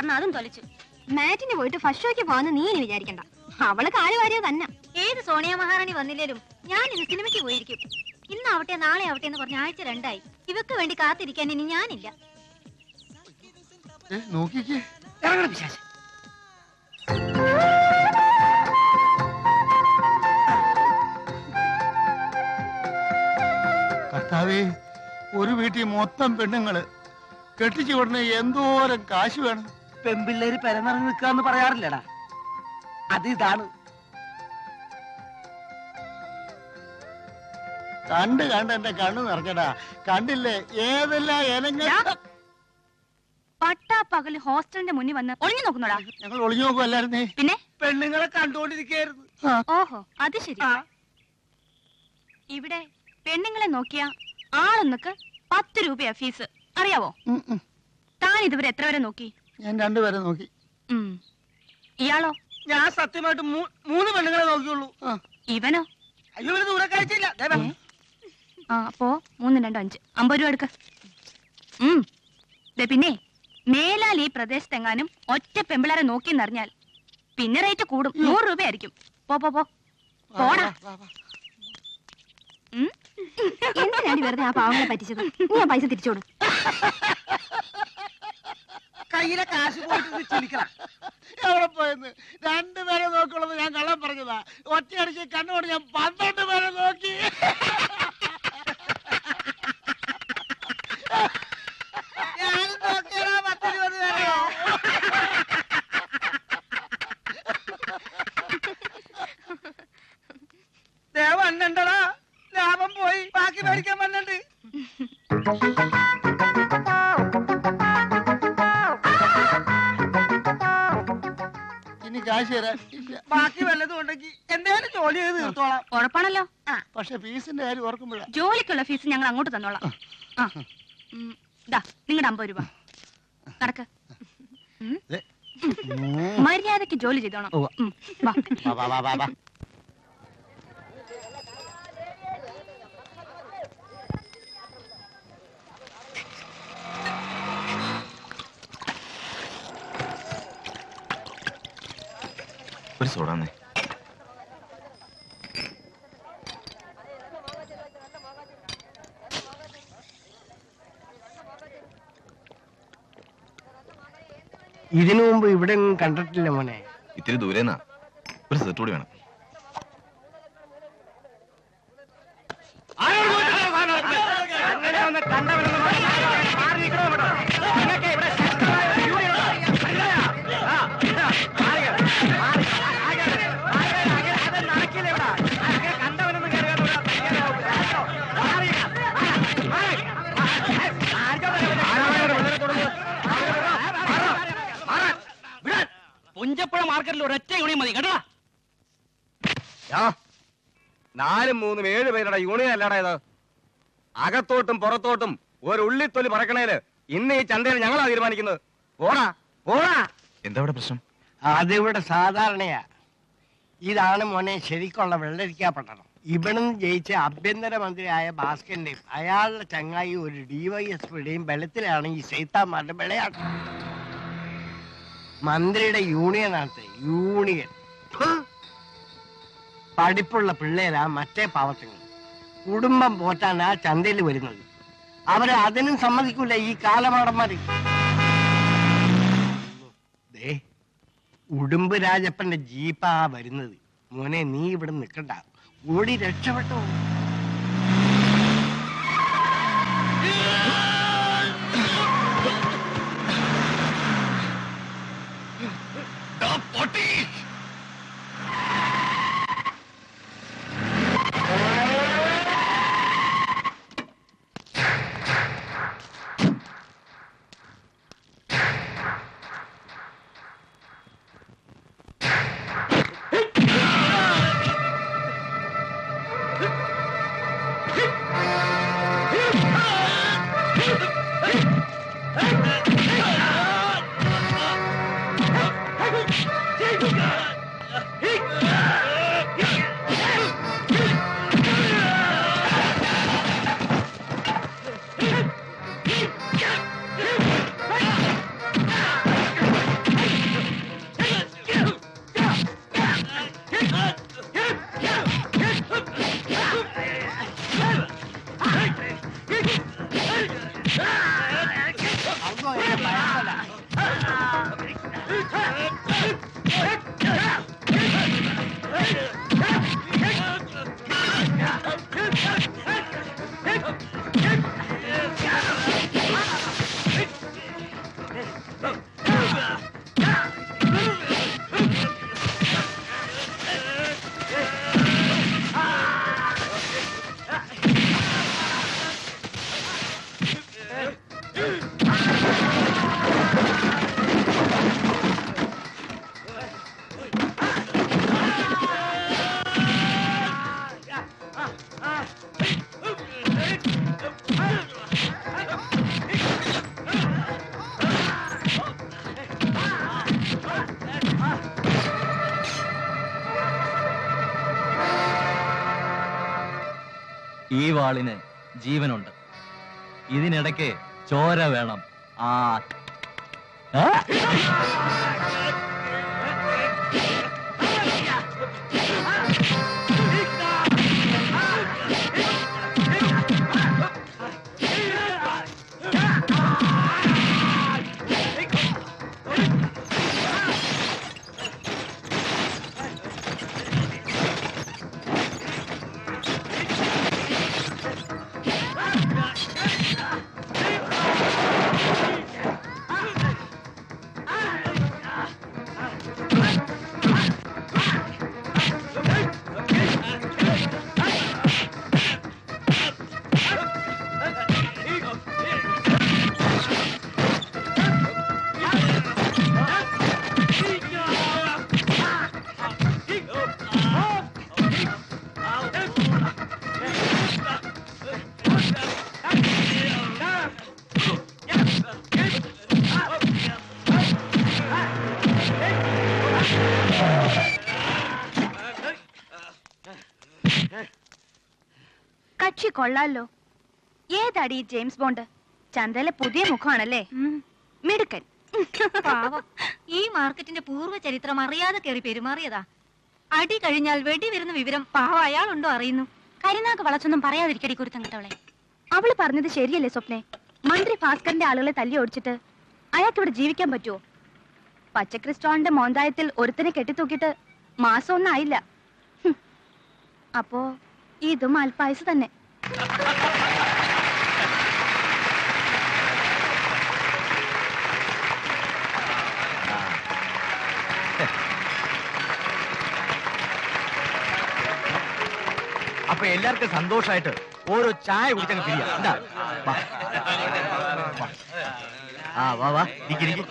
കാരണം അതും തൊലിച്ചു. മാറ്റിന് പോയിട്ട് ഫസ്റ്റ് ഷോയ്ക്ക് പോകാന്ന് നീ ഇനി വിചാരിക്കണ്ട. അവൾ കാൽ വാരിയോ തന്നെ. ഏത് സോണിയ മഹാറാണി വന്നില്ലേലും ഞാൻ ഇന്ന് സിനിമയ്ക്ക് പോയിരിക്കും. ഇന്ന് ഇന്നാവട്ടെ നാളെ ആവട്ടെ എന്ന് പറഞ്ഞ ആഴ്ച രണ്ടായി. ഇവക്ക് വേണ്ടി കാത്തിരിക്കാൻ ഇനി ഞാനില്ല. നോക്കിക്കേ. കർത്താവേ ഒരു വീട്ടിൽ മൊത്തം പെണ്ണുങ്ങൾ. കെട്ടിച്ചു ഉടനെ എന്തോരം കാശ് വേണം. പെമ്പിള്ളേര് പെരനിറങ്ങി നിൽക്കാന്ന് പറയാറില്ലടാ. അത് ഇതാണ്. കണ്ട് കണ്ട് എന്റെ കണ്ണു നിറഞ്ഞടാ. കണ്ടില്ലേ? ഏതെല്ലാം പട്ടാ പകൽ ഹോസ്റ്റലിന്റെ മുന്നിൽ വന്ന് ഒളിഞ്ഞു നോക്കുന്നോടാ. ഞങ്ങൾ ഒളിഞ്ഞു നോക്കുമല്ലായിരുന്നേ പിന്നെ? പെണ്ണുങ്ങളെ കണ്ടോണ്ടിരിക്കുന്നു ഓഹോ അത് ശരി. ഇവിടെ പെണ്ണുങ്ങളെ നോക്കിയ ആളൊന്നൊക്കെ പത്ത് രൂപയാ ഫീസ്. അറിയാവോ. താൻ ഇതുവരെ എത്ര വരെ നോക്കി? ഞാൻ രണ്ടുപേരെ നോക്കി. ഇയാളോ? ഞാൻ സത്യമായിട്ട് മൂ- മൂന്ന് പെണ്ണുങ്ങളെ നോക്കിയുള്ളൂ. ഇവനോ? അയ്യോ ഇവന് ദൂരെ കഴിച്ചില്ല. ആ അപ്പോ മൂന്ന് രണ്ടോ അഞ്ച്. അമ്പത് രൂപ എടുക്ക. പിന്നെ മേലാൽ ഈ പ്രദേശത്തെങ്ങാനും ഒറ്റ പെമ്പിളാരെ നോക്കി നിറഞ്ഞാൽ പിന്നെ റേറ്റ് കൂടും. നൂറ് രൂപയായിരിക്കും. പോ പോ പോ. പോടാ. എന്തിനാണ് വെറുതെ ആ പാവങ്ങളെ പറ്റിച്ചത്? ഞാൻ പൈസ തിരിച്ചോടും. കാശ് പോയിട്ട് ചിരിക്കണം എവിടെ പോയെന്ന്? രണ്ടുപേരെ നോക്കുള്ളത് ഞാൻ കള്ളം പറഞ്ഞതാ. ഒറ്റയടിച്ച് കണ്ണോട് ഞാൻ പന്ത്രണ്ട് പേരെ നോക്കി. ഞാനും നോക്കിയടാ പത്തിരുപത് പേരെയോ ദേ വന്നണ്ടടാ. ലാഭം പോയി. ബാക്കി മേടിക്കാൻ വന്നിണ്ട്. കാശ് തരാൻ ബാക്കി വല്ലതും ഉണ്ടെങ്കിൽ എന്തേലും ജോലി ചെയ്ത് തീർത്തോളാം. ഉറപ്പാണല്ലോ. പക്ഷെ ഫീസിന്റെ കാര്യം ഓർക്കുമ്പോഴാ. ജോലിക്കുള്ള ഫീസ് ഞങ്ങൾ അങ്ങോട്ട് തന്നോളാം. ആ. ദാ നിങ്ങളുടെ അമ്പത് രൂപ. നടക്ക്. മര്യാദയ്ക്ക് ജോലി ചെയ്തോണം ഉവ്വ. ഉം. വാ. വാ, വാ, വാ, വാ, വാ. ഒരു സോഡാന്നേ ഇതിനു മുമ്പ് ഇവിടെ ഒന്നും കണ്ടിട്ടില്ല മോനെ. ഇത്തിരി ദൂരേന്നാ. ഒരു സെറ്റ് കൂടി വേണം. പുഞ്ചപ്പുഴ മാർക്കറ്റിൽ ഒരൊറ്റ യൂണിയൻ മതി കേട്ടോ? നാലും മൂന്നും ഏഴ് പേരുടെ യൂണിയൻ അല്ലാടാ ഇത്. അകത്തോട്ടും പുറത്തോട്ടും ഒരു ഉള്ളിത്തൊലി പറക്കണേൽ ഇന്ന് ഈ ചന്തയിൽ ഞങ്ങളാ തീരുമാനിക്കുന്നത്. പോടാ പോടാ. എന്താ ഇവിടെ പ്രശ്നം? അതിവിടെ സാധാരണയാ. ഇതാണ് മോനെ ശരിക്കുള്ള വെള്ളരിക്കാ പട്ടണം. ഇവിടുന്ന് ജയിച്ച ആഭ്യന്തരമന്ത്രിയായ ഭാസ്കരന്റെയും അയാളുടെ ചങ്ങായി ഒരു ഡി വൈ എസ് ഡിവൈഎസ്പിയുടെയും ബലത്തിലാണ് ഈ സൈത്താന്മാരുടെ വിളയാട്ടം. മന്ത്രിയുടെ യൂണിയൻ ആണത്തെ യൂണിയൻ. പഠിപ്പുള്ള പിള്ളേരാ മറ്റേ പാവത്തങ്ങൾ. കുടുംബം പോറ്റാനാ ചന്തയിൽ വരുന്നത്. അവരെ അതിനും സമ്മതിക്കൂല ഈ കാലമാടന്മാര്. ദേ ഉടുമ്പ് രാജപ്പന്റെ ജീപ്പാ വരുന്നത്. മോനെ നീ ഇവിടെ നിൽക്കണ്ട ഓടി രക്ഷപ്പെട്ടോ. Allah ya bayar da. ഈ വാളിന് ജീവനുണ്ട്. ഇതിനിടയ്ക്ക് ചോര വേണം. ആ. കൊള്ളാലോ. ഏതാടി ജെയിംസ് ബോണ്ട്? ചന്തയിലെ പുതിയ മുഖമാണല്ലേ? മിടുക്കൻ. പാവം. ഈ മാർക്കറ്റിന്റെ പൂർവ ചരിത്രം അറിയാതെ കയറി പെരുമാറിയതാ. അടി കഴിഞ്ഞാൽ വെടി വരുന്ന വിവരം പാവം അയാളുണ്ടോ അറിയുന്നു. കരിനാക്ക് വളച്ചൊന്നും പറയാതിരിക്കടി കുരുത്തം കിട്ടവളെ അവൾ പറഞ്ഞത് ശരിയല്ലേ സ്വപ്നെ? മന്ത്രി ഭാസ്കറിന്റെ ആളുകളെ തല്ലി ഓടിച്ചിട്ട് അയാൾക്ക് ഇവിടെ ജീവിക്കാൻ പറ്റുമോ പച്ചക്രിസ്റ്റോളിന്റെ മോന്തായത്തിൽ ഒരുത്തനെ കെട്ടിത്തൂക്കിയിട്ട് മാസം ഒന്നായില്ല. അപ്പോ ഇതും അൽപായസ് തന്നെ. അപ്പൊ എല്ലാവർക്കും സന്തോഷായിട്ട് ഓരോ ചായ കുടിച്ചങ്ങ് പിരിയാ എന്താ. ആ വാ വാ. ഇരിക്ക്.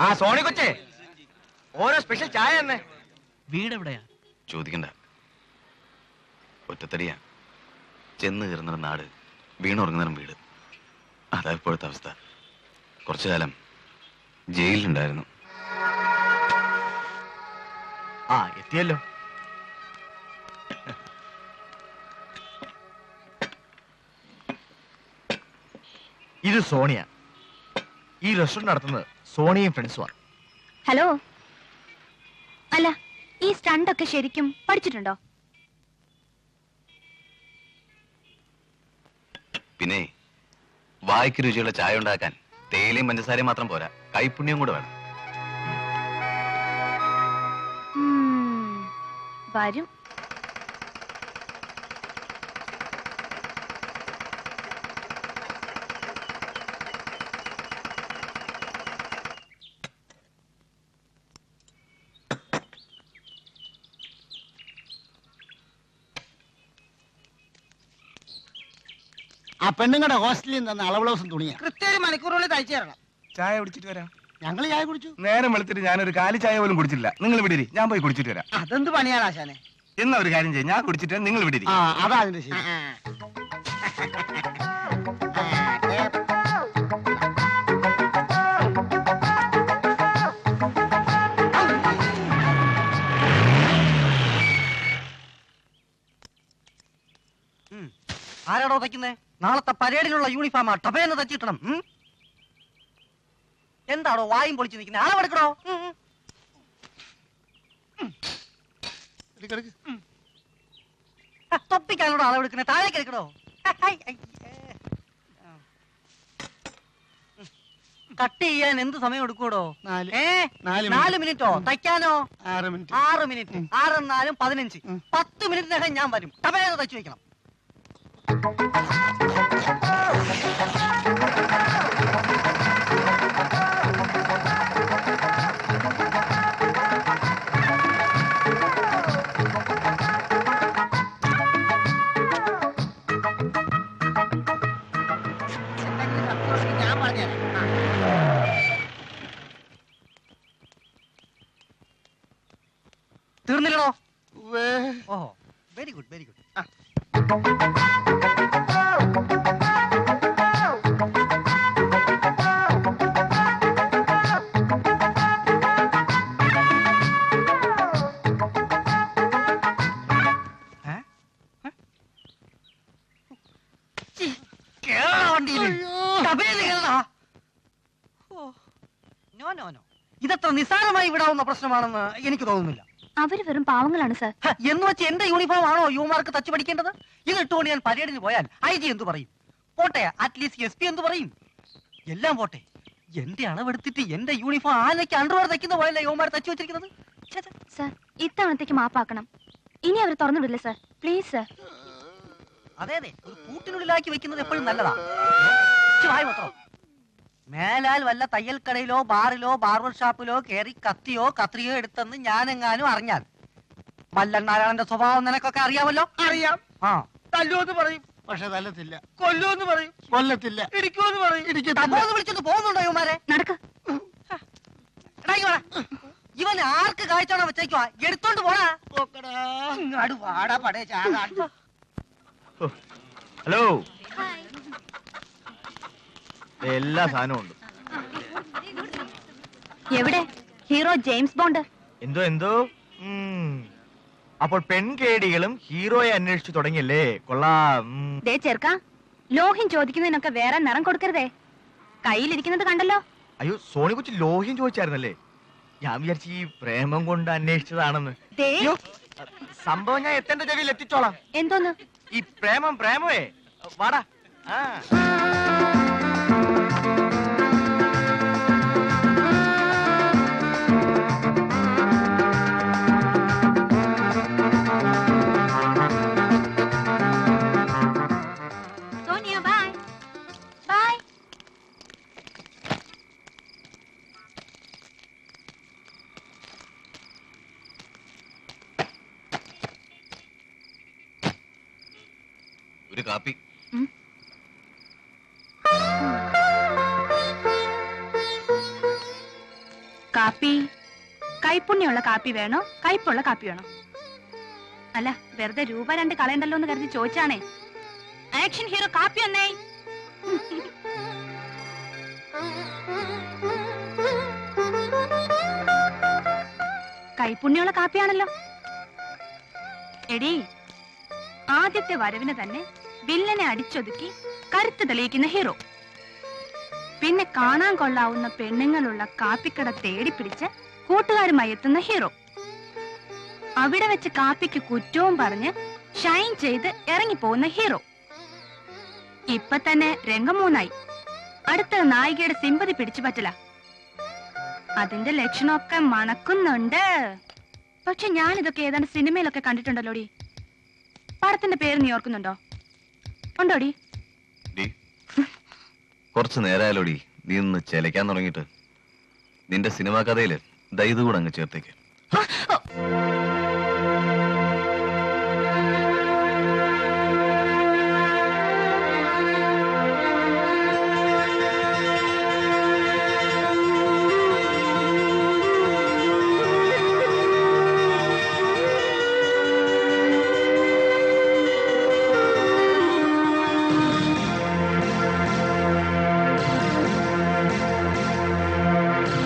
ആ സോണി കൊച്ചേ. ഓരോ സ്പെഷ്യൽ ചായ തന്നെ. വീട് എവിടെയാ ചോദിക്കണ്ട. ഒറ്റത്തടിയാ. ചെന്ന് കയറുന്ന നാട് വീണുറങ്ങുന്ന വീട്. അതാ ഇപ്പോഴത്തെ അവസ്ഥ. കുറച്ചു കാലം ജയിലിലുണ്ടായിരുന്നു. ആ എത്തിയല്ലോ. ഇത് സോണിയ. ഈ റെസ്റ്റോറന്റ് നടത്തുന്നത് സോണിയും ഫ്രണ്ട്സുമാണ് ഹലോ അല്ല ഈ സ്റ്റണ്ടൊക്കെ ശരിക്കും പഠിച്ചിട്ടുണ്ടോ പിന്നെ വായ്ക്ക് രുചിയുള്ള ചായ ഉണ്ടാക്കാൻ തേയിലയും പഞ്ചസാരയും മാത്രം പോരാ. കൈപുണ്യം കൂടെ വേണം. വരും. പെണ്ണുങ്ങളുടെ ഹോസ്റ്റലിൽ നിന്ന് അളവ് ബ്ലൗസും തുണിയാ. കൃത്യ ഒരു മണിക്കൂറുള്ളിൽ തയ്ച്ചു തരണം. ചായ കുടിച്ചിട്ട് വരാം. ഞങ്ങൾ ചായ കുടിച്ചു. നേരം വെളുത്തിട്ട് ഞാനൊരു കാലി ചായ പോലും കുടിച്ചില്ല നിങ്ങൾ വിടിരി ഞാൻ പോയി കുടിച്ചിട്ട് വരാം. അതെന്ത് പണിയാണ് ആശാനെ? എന്നാ ഒരു കാര്യം ചെയ്യും. ഞാൻ കുടിച്ചിട്ട് നിങ്ങൾ വിടിരി ആ അതാ അതിന്റെ ശരി. ആരാടോ തയ്ക്കുന്നേ നാളത്തെ പരേഡിനുള്ള യൂണിഫോമാ ടപേന്ന് തച്ചിട്ടണം എന്താണോ വായും പൊളിച്ചു നിൽക്കുന്നത് അളവെടുക്കണോ തൊപ്പിക്കാനോട് അളവെടുക്കുന്നത് താഴേക്ക് എടുക്കണോ. കട്ട് ചെയ്യാൻ എന്ത് സമയം എടുക്കൂടോ നാല്. നാല് നാല് മിനിറ്റോ? തയ്ക്കാനോ? ആറ് മിനിറ്റ്. ആറ് മിനിറ്റ്. ആറെന്നാലും പതിനഞ്ച്. ഉം. പത്ത് മിനിറ്റിനകം ഞാൻ വരും. ടപേന്ന് തച്ചു വെക്കണം. Okay. വിടാവുന്ന പ്രശ്നമാണെന്ന് എനിക്ക് തോന്നുന്നില്ല. അവർ വെറും പാവങ്ങളാണ് സർ. എന്ന് വെച്ച് എന്റെ യൂണിഫോം ആണോ യുവമാർക്ക് തച്ചു പഠിക്കേണ്ടത്? ഇത് ഇട്ടുകൊണ്ട് ഞാൻ പരേഡിന് പോയാൽ ഐ ജി എന്തു പറയും? പോട്ടെ അറ്റ്ലീസ്റ്റ് എസ് പി എന്തു പറയും? എല്ലാം പോട്ടെ. എന്റെ അളവെടുത്തിട്ട് എന്റെ യൂണിഫോം ആനയ്ക്ക് അണ്ടർവെയർ തയ്ക്കുന്ന പോലെ യുവമാർ തച്ചു വെച്ചിരിക്കുന്നത്. സർ ഇത്തവണത്തേക്ക് മാപ്പാക്കണം ഇനി അവർ തുറന്നു വിടില്ല സർ. Please sir. അതെ അതെ. ഒരു കൂട്ടിനുള്ളിലാക്കി വെക്കുന്നത് എപ്പോഴും നല്ലതാ. വായ് മാത്രം. മേലാൽ വല്ല തയ്യൽ കടയിലോ ബാറിലോ ബാർബർ ഷാപ്പിലോ കയറി കത്തിയോ കത്രിയോ എടുത്തെന്ന് ഞാനെങ്ങാനും അറിഞ്ഞാൽ മല്ലണ്ണാരായണന്റെ സ്വഭാവം നിനക്കൊക്കെ അറിയാമല്ലോ? അറിയാം. ആ. തല്ലുവെന്ന് പറയും. പക്ഷെ തല്ലത്തില്ല. കൊല്ലുമെന്ന് പറയും. കൊല്ലത്തില്ല. ഇടിക്കുമെന്ന് പറയും. ഇടിക്കുന്നു വിളിച്ചോണ്ട് പോകുന്നുണ്ടോ ഇവന്മാരെ? നടക്ക്. എടാ ഇങ്ങ് വാടാ. ഇവൻ ആർക്ക് കാഴ്ച വെച്ചേക്കുവാ? എടുത്തോണ്ട് പോടാ. ഇങ്ങാട് വാടാ പടേ ചാടാ ഹലോ. എല്ലാ സാധനവും ഉണ്ട്. എവിടെ? Hero James Bond. എന്തോ എന്തോ. അപ്പോൾ പെൺകേടികളും ഹീറോയെ അന്വേഷിച്ചു തുടങ്ങിയല്ലേ? കൊള്ളാം. ചേർക്ക ദേ ചെറുക്ക ലോഹ്യം ചോദിക്കുന്നതിനൊക്കെ വേറെ നിറം കൊടുക്കരുതേ. കയ്യിലിരിക്കുന്നത് കണ്ടല്ലോ. അയ്യോ സോണി കൊച്ചു ലോഹ്യം ചോദിച്ചായിരുന്നല്ലേ? ഞാൻ വിചാരിച്ചു ഈ പ്രേമം കൊണ്ട് അന്വേഷിച്ചതാണെന്ന്. അയ്യോ സംഭവം ഞാൻ എത്തേണ്ട ചെവിയിൽ എത്തിച്ചോളാം. എന്തോന്ന്? ഈ പ്രേമം പ്രേമേ വാടാ. ആ. കാപ്പി വേണോ? കയ്പുള്ള കാപ്പി വേണോ? അല്ല വെറുതെ രൂപ രണ്ട് കളയണ്ടല്ലോ എന്ന് കരുതി ചോദിച്ചാണേ. ആക്ഷൻ ഹീറോ കാപ്പി ഒന്നേ കൈപ്പുണ്യമുള്ള കാപ്പിയാണല്ലോ. എടി ആദ്യത്തെ വരവിന് തന്നെ വില്ലനെ അടിച്ചൊതുക്കി കരുത്ത് തെളിയിക്കുന്ന ഹീറോ. പിന്നെ കാണാൻ കൊള്ളാവുന്ന പെണ്ണുങ്ങളുള്ള കാപ്പിക്കട തേടിപ്പിടിച്ച് കൂട്ടുകാരുമായി എത്തുന്ന ഹീറോ. അവിടെ വെച്ച് കാപ്പിക്ക് കുറ്റവും പറഞ്ഞ് ഷൈൻ ചെയ്ത് ഇറങ്ങിപ്പോകുന്ന ഹീറോ. ഇപ്പൊ തന്നെ രംഗം മൂന്നായി. അടുത്ത നായികയുടെ സിമ്പതി പിടിച്ചു പറ്റില്ല. അതിന്റെ ലക്ഷണമൊക്കെ മണക്കുന്നുണ്ട്. പക്ഷെ ഞാൻ ഇതൊക്കെ ഏതാണ്ട് സിനിമയിലൊക്കെ കണ്ടിട്ടുണ്ടല്ലോടി. പടത്തിന്റെ പേര് നീ ഓർക്കുന്നുണ്ടോ? ഉണ്ടോടി? കുറച്ചു നേരമായാലോടി നീ ഒന്ന് ചെലക്കാൻ തുടങ്ങിയിട്ട്. നിന്റെ സിനിമാ കഥയിൽ ദൈത് കൂടെ അങ്ങ് ചേർത്തേക്ക്.